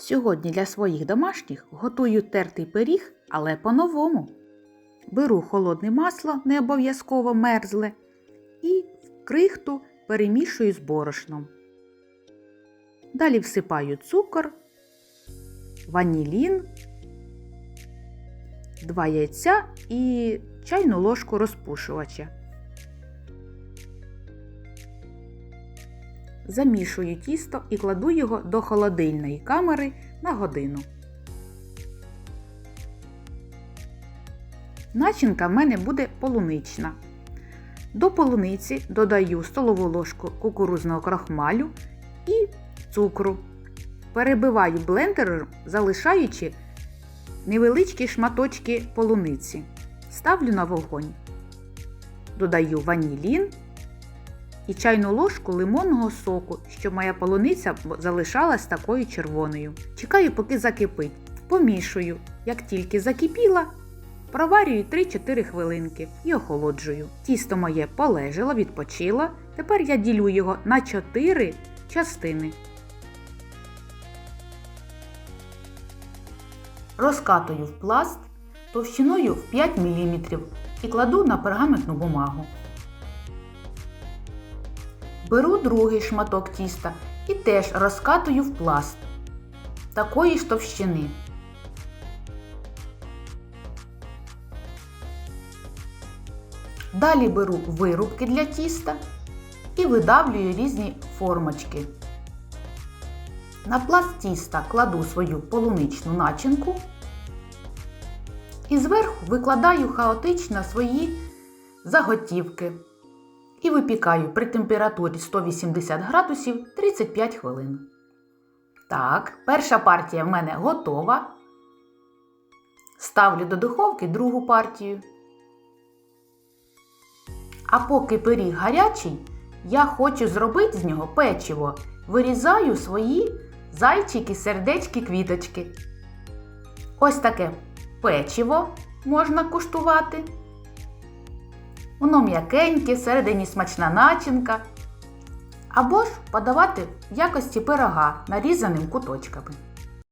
Сьогодні для своїх домашніх готую тертий пиріг, але по-новому. Беру холодне масло, не обов'язково мерзле, і в крихту перемішую з борошном. Далі всипаю цукор, ванілін, два яйця і чайну ложку розпушувача. Замішую тісто і кладу його до холодильної камери на годину. Начинка в мене буде полунична. До полуниці додаю столову ложку кукурузного крахмалю і цукру. Перебиваю блендером, залишаючи невеличкі шматочки полуниці. Ставлю на вогонь. Додаю ванілін і чайну ложку лимонного соку, щоб моя полуниця залишалась такою червоною. Чекаю, поки закипить. Помішую. Як тільки закипіла, проварюю 3-4 хвилинки і охолоджую. Тісто моє полежало, відпочило. Тепер я ділю його на 4 частини. Розкатую в пласт товщиною в 5 мм і кладу на пергаментну бумагу. Беру другий шматок тіста і теж розкатую в пласт такої ж товщини. Далі беру вирубки для тіста і видавлюю різні формочки. На пласт тіста кладу свою полуничну начинку і зверху викладаю хаотично свої заготівки і випікаю при температурі 180 градусів 35 хвилин. Так, перша партія в мене готова. Ставлю до духовки другу партію. А поки пиріг гарячий, я хочу зробити з нього печиво. Вирізаю свої зайчики, сердечки, квіточки. Ось таке печиво можна куштувати. Воно м'якеньке, всередині смачна начинка. Або ж подавати в якості пирога нарізаним куточками.